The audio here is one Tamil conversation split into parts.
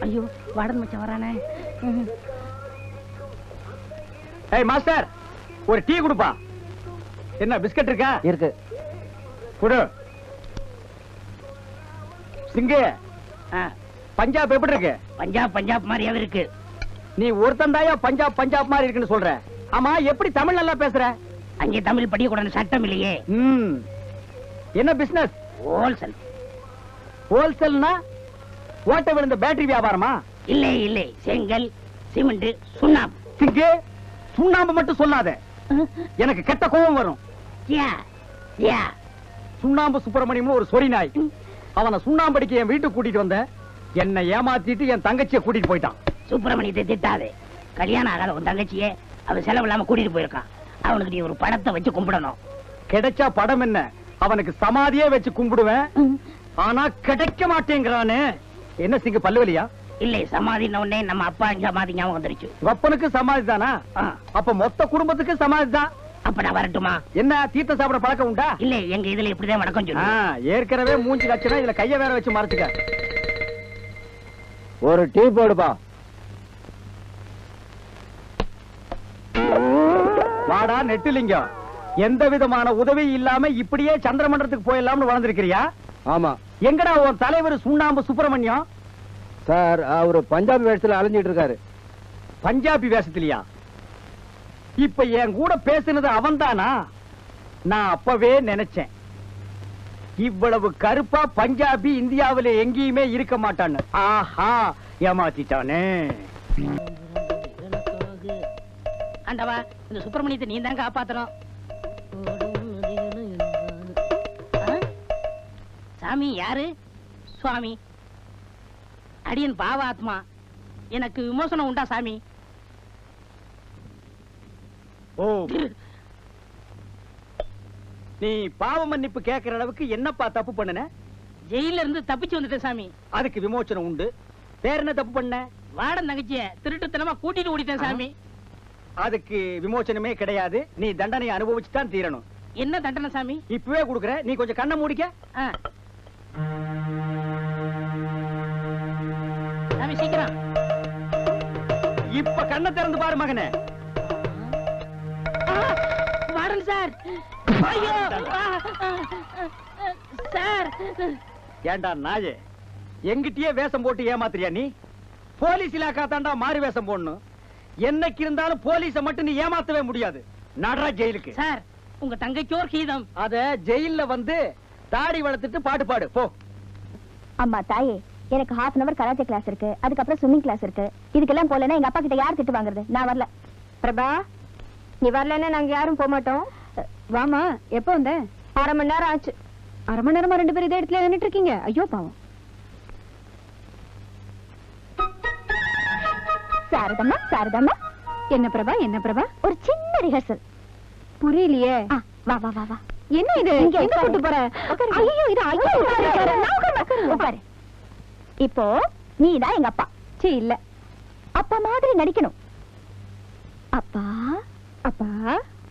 ஐயோ வாடன் மச்சான் வரானே. ஏய் மாஸ்டர் ஒரு டீ கொடுப்பா. என்ன பிஸ்கட் இருக்கா? இருக்கு. கொடு. சிங்கு ஆ, பஞ்சாப் எப்படி இருக்கு? பஞ்சாப் பஞ்சாப் மாதிரியாவே இருக்கு. நீ ஒருத்தன் தாயா பஞ்சாப் பஞ்சாப் மாதிரி இருக்குன்னு சொல்ற. ஆமா எப்படி தமிழ் நல்லா பேசுற? அங்கே தமிழ் படிக்கக்கூடாது சட்டம் இல்லையே. ம். என்ன பிசினஸ் ஹோல்சேல் ஹோல்சேல்னா ஓட்ட விழுந்த பேட்டரி வியாபாரமா? இல்லை இல்லை. செங்கல் சிமெண்ட் சுண்ணாம்பு. சிங்கு சுண்ணாம்பு மட்டும் சொல்லாத. எனக்கு கெட்ட கோபம் வரும். சுண்ணாம்பு சுப்பிரமணியம் ஒரு சொறி நாய் அவனை சுண்ணாம்படிக்கு என் வீட்டுக்கு கூட்டிட்டு வந்தேன் என்னை ஏமாத்திட்டு என் தங்கச்சியை கூட்டிட்டு போயிட்டான். சுப்பிரமணியத்தை திட்டாதே. கல்யாணம் ஆகாத உன் தங்கச்சியே அவன் செலவு இல்லாம கூட்டிட்டு போயிருக்கான். அவனுக்கு நீ ஒரு படத்தை வச்சு கும்பிடணும். கிடைச்சா படம் என்ன? அவனுக்கு சமாதியே வச்சு கும்பிடுவேன். ஆனா கிடைக்க மாட்டேங்கிறானே. என்ன சிங்கு பல்லுவலியா? இல்லை சமாதின உடனே நம்ம அப்பா சமாதி ஞாபகம் வந்துருச்சு. ஒப்பனுக்கு சமாதி தானா? அப்ப மொத்த குடும்பத்துக்கு சமாதி தான். அப்ப நான் வரட்டுமா? என்ன தீர்த்த சாப்பிட பழக்கம் உண்டா? இல்ல எங்க இதுல இப்படிதான் வணக்கம் சொல்லு ஏற்கனவே மூஞ்சி லட்சணம் இதுல கைய வேற வச்சு மறைச்சுக்க. ஒரு டீ போடுப்பா. வாடா நெட்டுலிங்கம். எந்த விதமான உதவி இல்லாம இப்படியே சந்திரமண்டலத்துக்கு போயிடலாம்னு வளர்ந்திருக்கிறியா? ஆமா. எங்கடா உன் தலைவர் சுண்ணாம்பு சுப்பிரமணியம்? சார் அவரு பஞ்சாபி வேஷத்துல அலைஞ்சிட்டு இருக்காரு. பஞ்சாபி வேஷத்திலியா? இப்ப என் கூட பேசுனது அவன்தானா? நான் அப்பவே நினைச்சேன். இவ்வளவு கருப்பா பஞ்சாபி இந்தியாவில எங்கேயுமே இருக்க மாட்டான்னு. ஆஹா ஏமாத்திட்டானே. ஆண்டவா இந்த சுப்பிரமணியத்தை நீ தான் காப்பாத்தணும். சாமி யாரு? சுவாமி. அடியன் பாவாத்மா. எனக்கு விமோசனம் உண்டா சாமி? ஓ. நீ பாவ மன்னிப்பு கேட்கிற அளவுக்கு என்னப்பா தப்பு பண்ணுன? ஜெயில இருந்து தப்பிச்சு வந்துட்டேன் சாமி. அதுக்கு விமோச்சனம் உண்டு. வேற என்ன தப்பு பண்ண? வாடன் தங்கச்சிய திருட்டுத்தனமா கூட்டிட்டு ஓடிட்டேன் சாமி. அதுக்கு விமோச்சனமே கிடையாது. நீ தண்டனை அனுபவிச்சு தான் தீரணும். என்ன தண்டனை சாமி? இப்பவே கொடுக்குற. நீ கொஞ்சம் கண்ணை மூடிக்க. சீக்கிரம். இப்ப கண்ணை திறந்து பாரு மகனே. ஆ, வாடன் சார். ஐயோ சார். ஏண்டா நாயே எங்கிட்டயே வேஷம் போட்டு ஏமாத்துறியா நீ? போலீஸ் இலாக்கா தாண்டா மாறி வேஷம் போடணும். என்னைக்கு இருந்தாலும் போலீஸ மட்டும் நீ ஏமாத்தவே முடியாது. நடரா ஜெயிலுக்கு. சார் உங்க தங்கைக்கோர் கீதம் அத ஜெயில்ல வந்து தாடி வளர்த்துட்டு பாட்டு பாடு போ. அம்மா தாயே எனக்கு half an hour karate class இருக்கு. அதுக்கப்புறம் ஸ்விம்மிங் கிளாஸ் இருக்கு. இதுக்கெல்லாம் போலனா எங்க அப்பா கிட்ட யார் திட்டு வாங்குறது? நான் வரல. பிரபா நீ வரலன்னா நாங்க யாரும் போக மாட்டோம். வாமா எப்போ வந்த? அரை மணி நேரம் ஆச்சு. அரை மணி நேரமா ரெண்டு பேரும் இதே இடத்துல நின்னுட்டு இருக்கீங்க. ஐயோ பாவம். சாரதம்மா சாரதம்மா. என்ன பிரபா என்ன பிரபா? ஒரு சின்ன ரிஹர்சல் புரியலையே. வா வா வா வா. என்ன இது? எங்க கூட்டு போற? ஐயோ இது ஐயோ உட்காரு இப்போ நீ தான் எங்க அப்பா. சீ இல்ல. அப்பா மாதிரி நடிக்கணும். அப்பா? அப்பா?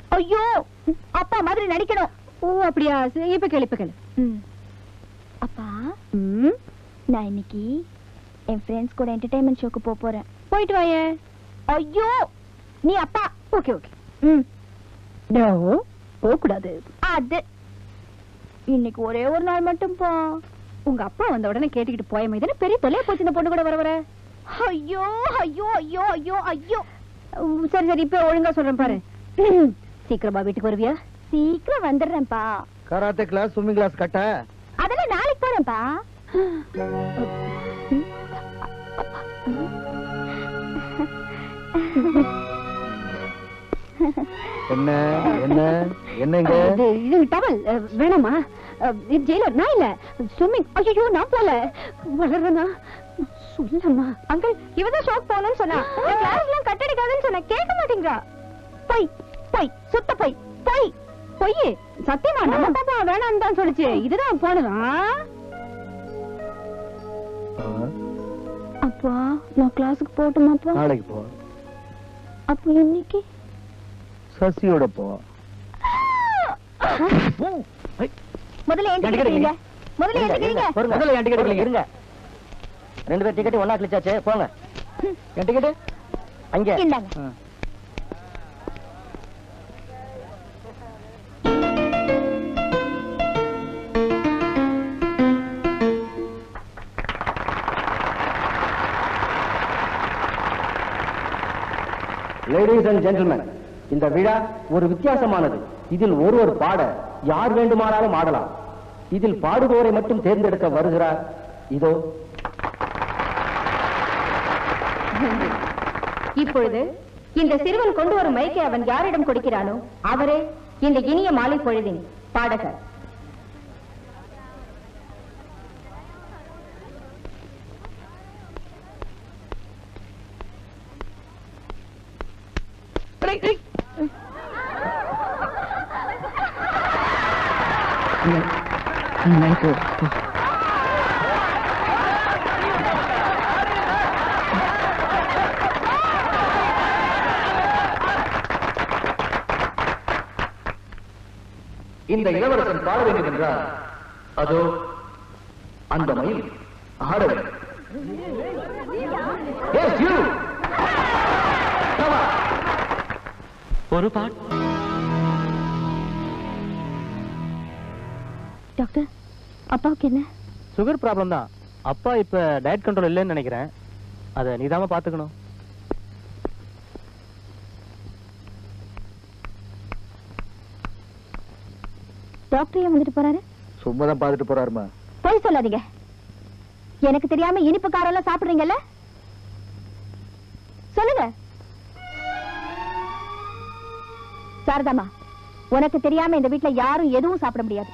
ஐயோ அப்பா மாதிரி நடிக்கணும். ஓ அப்படியா? சரி, இப்ப கேளு இப்ப கேளு. அப்பா? நான் இன்னைக்கு என் ஃப்ரெண்ட்ஸ் கூட என்டர்டைன்மெண்ட் ஷோக்கு போக போறேன். போயிட்டு வாயே ஐயோ நீ அப்பா. Okay okay. ம். நோ போக கூடாது அது. இன்னைக்கு ஒரே ஒரு நாள் மட்டும் போ. உங்க அப்பா வந்த உடனே கேட்டுக்கிட்டு போய மாதிரி பெரிய தொலைய போச்சு இந்த பொண்ணு கூட வர வர. ஐயோ ஐயோ ஐயோ ஐயோ ஐயோ. உம், சரி சரி இப்ப ஒழுங்கா சொல்றேன் பாரு. சீக்கிரமா வீட்டுக்கு வருவியா? சீக்கிரம் வந்துடுறேன்ப்பா. கராத்தே கிளாஸ் ஸ்விம்மிங் கிளாஸ் கட்ட. அதெல்லாம் நாளைக்கு போறேன்ப்பா. என்ன? என்ன? என்னங்க இது டவல். வேணாமா? இது ஜெயிலர் நான் இல்ல. ஸ்விம்மிங் ஐயோ நான் போல. வளர்றனா? சொல்லம்மா. அங்கிள் இவதான் ஷாக் போகணும்னு சொன்னா. கிளாஸ் எல்லாம் கட்டடிக்காதுன்னு சொன்ன கேட்க மாட்டேங்கிறா. பொய் பொய் சுத்த பொய் பொய். பொய். சத்தியமா நம்ம பாப்பா வேணாம்னு தான் சொல்லுச்சு. இதுதான் போனதா? அப்பா நான் கிளாஸுக்கு போட்டுமாப்பா நாளைக்கு போ. அப்போ இன்னைக்கு? சசியோட போ முதல்ல எந்திரிக்கிறீங்க முதல்ல எந்திரிக்கிறீங்க முதல்ல என் டிக்கெட் இருங்க. ரெண்டு பேர் டிக்கெட் ஒன்னா கிழிச்சாச்சு. போங்க. என் டிக்கெட் அங்க. இந்தாங்க. லேடிஸ் அண்ட் ஜென்டில்மேன் இந்த விழா ஒரு வித்தியாசமானது. இதில் ஒருவர் பாட யார் வேண்டுமானாலும் ஆடலாம். இதில் பாடுபவரை மட்டும் தேர்ந்தெடுக்க வருகிறார். இதோ. இப்பொழுது இந்த சிறுவன் கொண்டு வரும் மைக்கை அவன் யாரிடம் கொடுக்கிறானோ அவரே இந்த இனிய மாலை பொழுதின் பாடகர். இந்த இளவரசன் பாட வேண்டும் என்றால் அதோ அந்த மயில் ஆட வேண்டும். ஒரு பாட்டு. டாக்டர் அப்பாவுக்கு என்ன? சுகர் ப்ராப்ளம் தான். அப்பா இப்ப டயட் கண்ட்ரோல் இல்லைன்னு நினைக்கிறேன். அதை நீதாம பாத்துக்கணும் டாக்டர் ஏன் வந்துட்டு போறாரு? சும்மா தான் பார்த்துட்டு போறாருமா. போய் சொல்லாதீங்க. எனக்கு தெரியாம இனிப்பு காரம் எல்லாம் சாப்பிடுறீங்கல்ல? சொல்லுங்க. சாரதாமா உனக்கு தெரியாம இந்த வீட்ல யாரும் எதுவும் சாப்பிட முடியாது.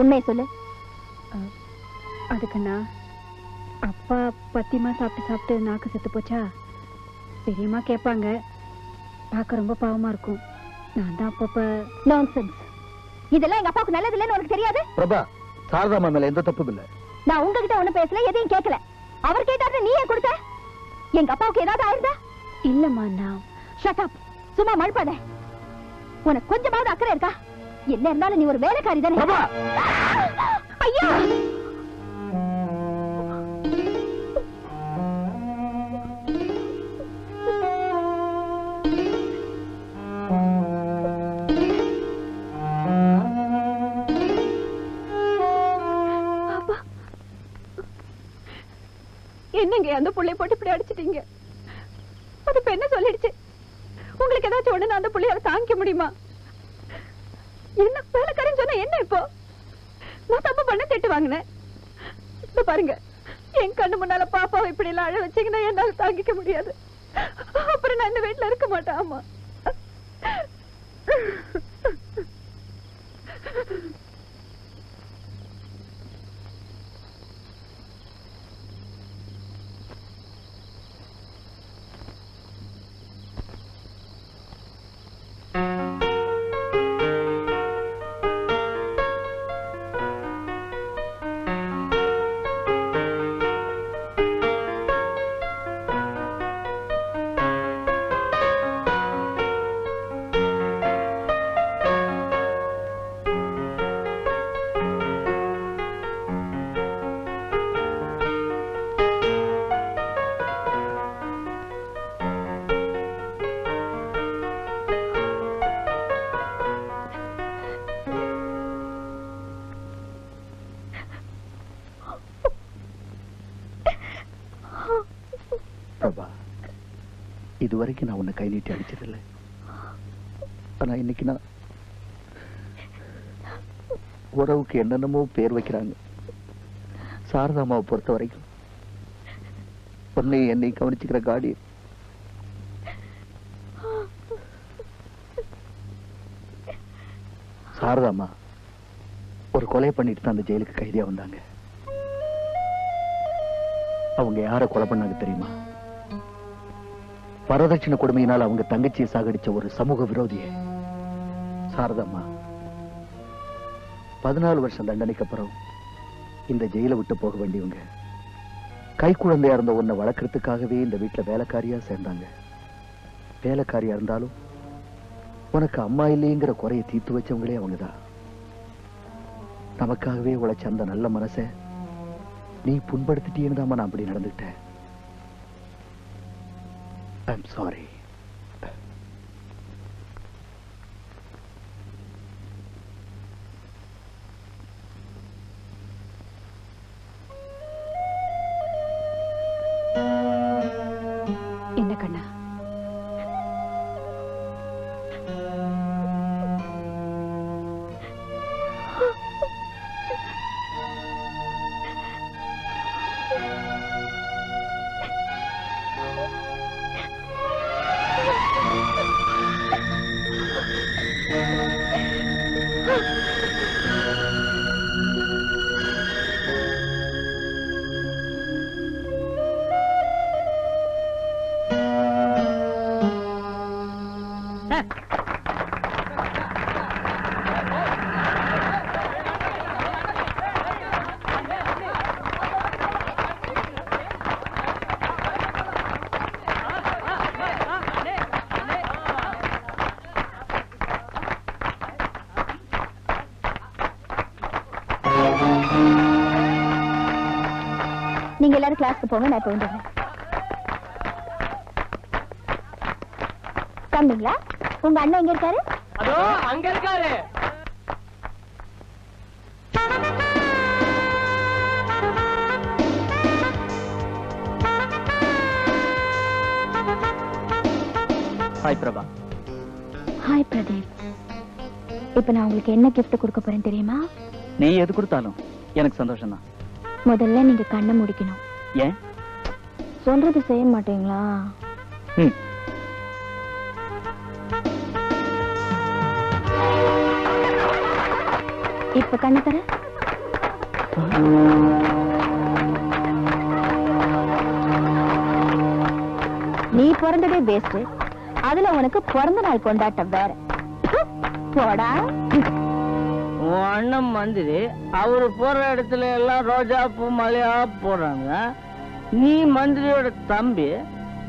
உண்மையை சொல்லு. அதுக்குண்ணா அப்பா பத்தியமா சாப்பிட்டு சாப்பிட்டு நாக்கு செத்து போச்சா? பெரியம்மா கேட்பாங்க. பார்க்க ரொம்ப பாவமா இருக்கும். நான் தான் அப்பப்ப நான்சென்ஸ் இதெல்லாம் எங்க அப்பாவுக்கு நல்லது இல்லைன்னு உனக்கு தெரியாது? பிரபா சாரதாமா மேல எந்த தப்பும் இல்ல. நான் உங்ககிட்ட ஒண்ணும் பேசல எதையும் கேட்கல. அவர் கேட்டாரு நீ ஏன் கொடுத்த? எங்க அப்பாவுக்கு ஏதாவது ஆயிருந்தா? இல்லம்மா நான் ஷட் அப் சும்மா மழுப்பாத. உனக்கு கொஞ்சமாவது அக்கறை இருக்கா? என்ன இருந்தாலும் நீ ஒரு வேலைக்காரி தானே? ஐயா! என்னங்க அந்த புள்ளைய போட்டு இப்படி அடிச்சிட்டீங்க? அது இப்ப என்ன சொல்லிடுச்சு? உங்களுக்கு ஏதாச்சும் ஒண்ணு அந்த புள்ளையால தாங்கிக்க முடியுமா? என்ன இப்போ? நான் தப்பு பண்ண திட்டு வாங்கினேன். இப்ப பாருங்க என் கண்ணு முன்னால பாப்பாவை இப்படி எல்லாம் அழ வச்சீங்கன்னா என்னால தாங்கிக்க முடியாது. அப்புறம் நான் இந்த வீட்டுல இருக்க மாட்டேன் ஆமா இது வரைக்கும் நான் உன்னை கை நீட்டி அடிச்சதில்லை. ஆனா இன்னைக்கு நான் உறவுக்கு என்னென்னமோ பேர் வைக்கிறாங்க. சாரதாமாவை பொறுத்த வரைக்கும் உன்னை என்னை கவனிச்சுக்கிற காடி. சாரதாமா ஒரு கொலை பண்ணிட்டு தான் அந்த ஜெயிலுக்கு கைதியா வந்தாங்க. அவங்க யார கொலை பண்ணாங்க தெரியுமா? வரதட்சணை கொடுமையினால் அவங்க தங்கச்சியை சாகடிச்ச ஒரு சமூக விரோதியை. சாரதம்மா பதினாலு வருஷம் தண்டனைக்கு அப்புறம் இந்த ஜெயில விட்டு போக வேண்டியவங்க கை குழந்தையா இருந்த உன்னை வளர்க்கறதுக்காகவே இந்த வீட்டுல வேலைக்காரியா சேர்ந்தாங்க. வேலைக்காரியா இருந்தாலும் உனக்கு அம்மா இல்லைங்கிற குறைய தீர்த்து வச்சவங்களே அவங்கதான். நமக்காகவே உழைச்ச அந்த நல்ல மனசை நீ புண்படுத்திட்டேன்னு தான் நான் அப்படி நடந்துக்கிட்டேன். ஐம் சாரி நீங்க எல்லாரும் கிளாஸ்க்கு போங்க நான் இப்ப வந்துடுறேன். தம்பிங்களா உங்க அண்ணன் எங்க இருக்காரு? அதோ அங்க இருக்காரு. ஹாய் பிரபா ஹாய் பிரதீப் இப்ப நான் உங்களுக்கு என்ன கிஃப்ட் கொடுக்க போறேன் தெரியுமா? நீ எது கொடுத்தாலும் எனக்கு சந்தோஷம் தான் முதல்ல நீங்க கண்ணை முடிக்கணும். ஏன்? சொல்றது செய்ய மாட்டீங்களா? இப்ப கண்ணு தர. நீ பிறந்ததே வேஸ்ட் அதுல உனக்கு பிறந்த நாள் கொண்டாட்டம் வேற. போடா. உன் அண்ணன் மந்திரி அவரு போற இடத்துல எல்லாம் ரோஜா பூ மலையா போடுறாங்க. நீ மந்திரியோட தம்பி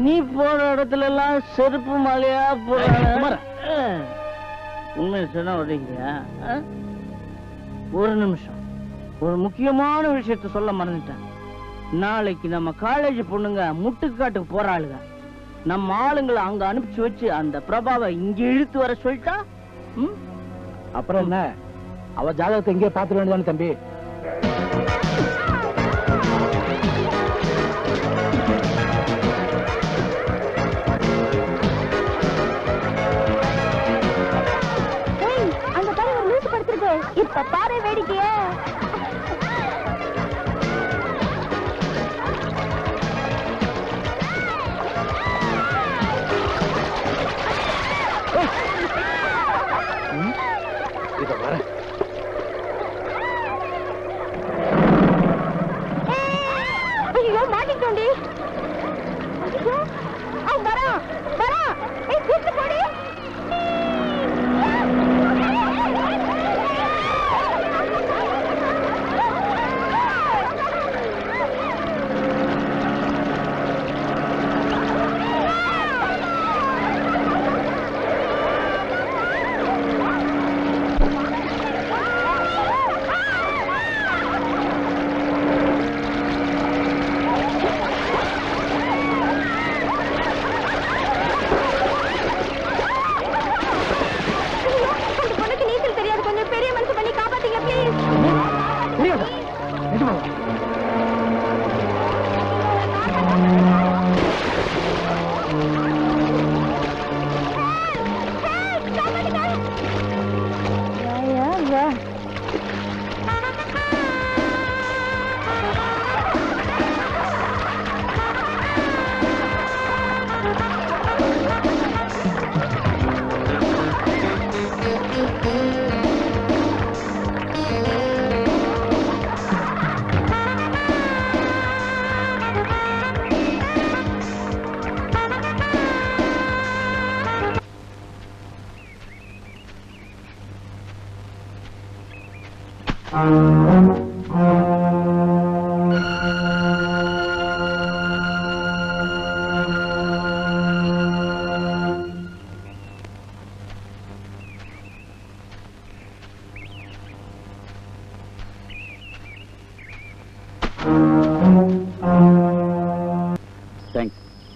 நீ போற இடத்துல எல்லாம் செருப்பு மலையா போடுறாங்க. உண்மையை சொன்னா ஒரு நிமிஷம். ஒரு முக்கியமான விஷயத்த சொல்ல மறந்துட்டேன். நாளைக்கு நம்ம காலேஜ் பொண்ணுங்க முட்டுக்காட்டுக்கு போறாளுங்க நம்ம ஆளுங்களை அங்க அனுப்பிச்சு வச்சு அந்த பிரபாவை இங்க இழுத்து வர சொல்லிட்டா? அப்புறம் என்ன? அவ ஜாதகத்தை எங்கேயே பார்த்துட வேண்டியதானே தம்பி?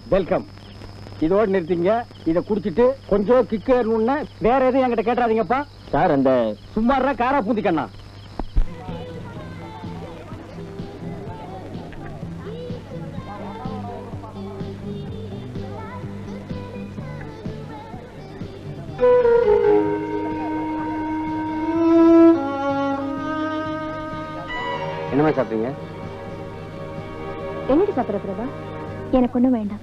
வெல்கம் இதோடு நிறுத்திங்க. இதை குடிச்சிட்டு கொஞ்சம் கிக்கு வேற எதுவும் என்கிட்ட கேட்டாதீங்கப்பா சார் அந்த சும்மாறா காரா பூந்திக்கண்ணா என்னமா சாப்பிட்டீங்க? என்னடி சாப்பிடுற பிரபா? எனக்கு ஒண்ணும் வேண்டாம்.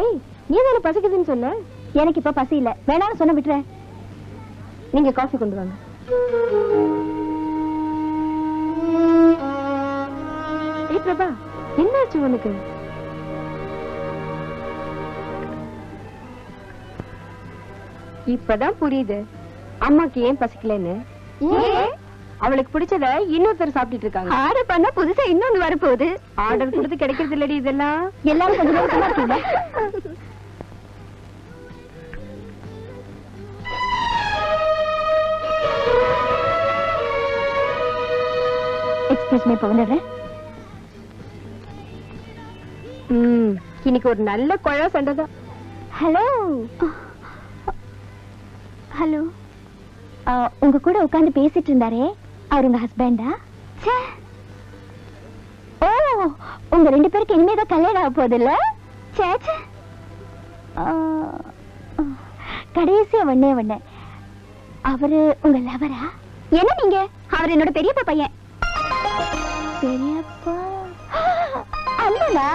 ஏய் நீ தானே பசிக்குதுன்னு சொன்ன எனக்கு இப்ப பசி இல்ல. வேணாம்னு சொன்ன விட்டுறேன். நீங்க காஃபி கொண்டு வாங்க. ஏய் பிரபா என்னாச்சு உனக்கு? இப்பதான் புரியுது. அம்மாக்கு ஏன் பசிக்கலன்னு? அவளுக்கு பிடிச்சத இன்னொருத்தர் சாப்பிட்டுட்டு இருக்காங்க. ஆர்டர் பண்ணா புதுசா இன்னொன்னு வரப்போகுது. ஆர்டர் கொடுத்து கிடைக்கிறது இல்லடி இதெல்லாம். எல்லாரும் கொஞ்சம் இப்போ வந்துடுறேன். ம் இன்னைக்கு ஒரு நல்ல குழா சண்டை தான். ஹலோ ஹலோ உங்க கூட உட்கார்ந்து பேசிட்டு இருந்தாரே. அவர் உங்க ஹஸ்பண்டா ஓ உங்க ரெண்டு பேருக்கு இனிமே தான் கல்யாணம் ஆக போகுது இல்ல சே சே. ஆ, கடைசியா ஒண்ணே ஒண்ணு. அவரு உங்க லவரா என்ன நீங்க? அவர் என்னோட பெரியப்பா பையன். பெரியப்பா? அண்ணனா?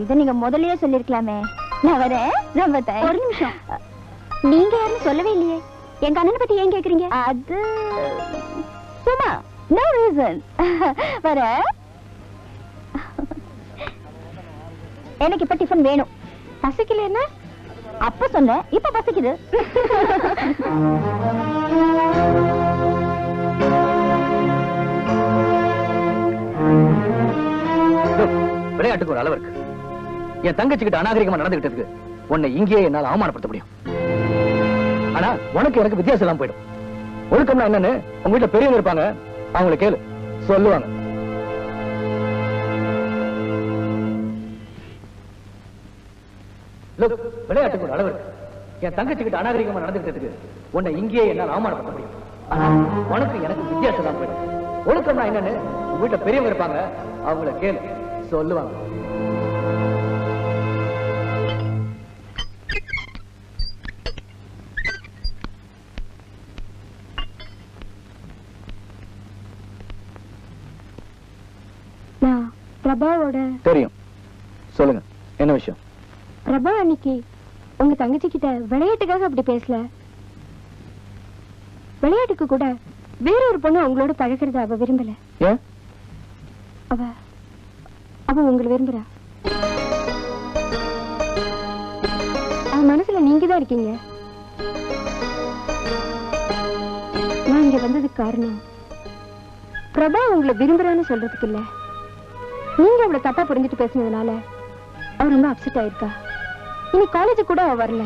இத நீங்க முதல்லயே சொல்லிருக்கலாமே. நான் வரேன் ரொம்ப. ஒரு நிமிஷம். நீங்க யாருன்னு சொல்லவே இல்லையே. எங்க அண்ணனை பத்தி ஏன் கேக்குறீங்க? அது சும்மா நோ ரீசன் வர. எனக்கு இப்ப டிஃபன் வேணும். பசிக்கல என்ன அப்ப சொன்ன இப்ப பசிக்குது. விளையாட்டுக்கு ஒரு அளவு இருக்கு. என் தங்கச்சிக்கிட்ட அநாகரிகமா அநாகரிகமா நடந்துகிட்டதுக்கு உன்னை இங்கேயே என்னால அவமானப்படுத்த முடியும். ஆனா உனக்கு எனக்கு வித்தியாசம் எல்லாம் போயிடும். ஒழுக்கம்னா என்னன்னு உங்க வீட்டுல பெரியவங்க இருப்பாங்க. அவங்களை கேளு. சொல்லுவாங்க. விளையாட்டுக்கு ஒரு அளவு இருக்கு. என் தங்கச்சி கிட்ட அநாகரிகமா நடந்துகிட்டதுக்கு உன்னை இங்கேயே என்னால அவமானப்பட முடியும். ஆனா உனக்கு எனக்கு வித்தியாசம் தான் ஒழுக்கம்னா என்னன்னு உங்க வீட்டுல பெரியவங்க இருப்பாங்க. அவங்கள கேளு. சொல்லுவாங்க. பிரபாவோட தெரியும். சொல்லுங்க. என்ன விஷயம்? பிரபா அன்னைக்கு உங்க தங்கச்சி கிட்ட விளையாட்டுக்காக அப்படி பேசல. விளையாட்டுக்கு கூட வேற ஒரு பொண்ணு உங்களோட பழகிறத அவ விரும்பல. அவ அவ உங்களை விரும்புறா. அவ மனசுல நீங்க தான் இருக்கீங்க. நான் இங்க வந்ததுக்கு காரணம் பிரபா உங்களை விரும்புறான்னு சொல்றதுக்கு இல்ல. நீங்க அவளை தப்பா புரிஞ்சுட்டு பேசுனதுனால அவர் ரொம்ப அப்செட் ஆயிருக்கா. இனி காலேஜ் கூட அவ வரல.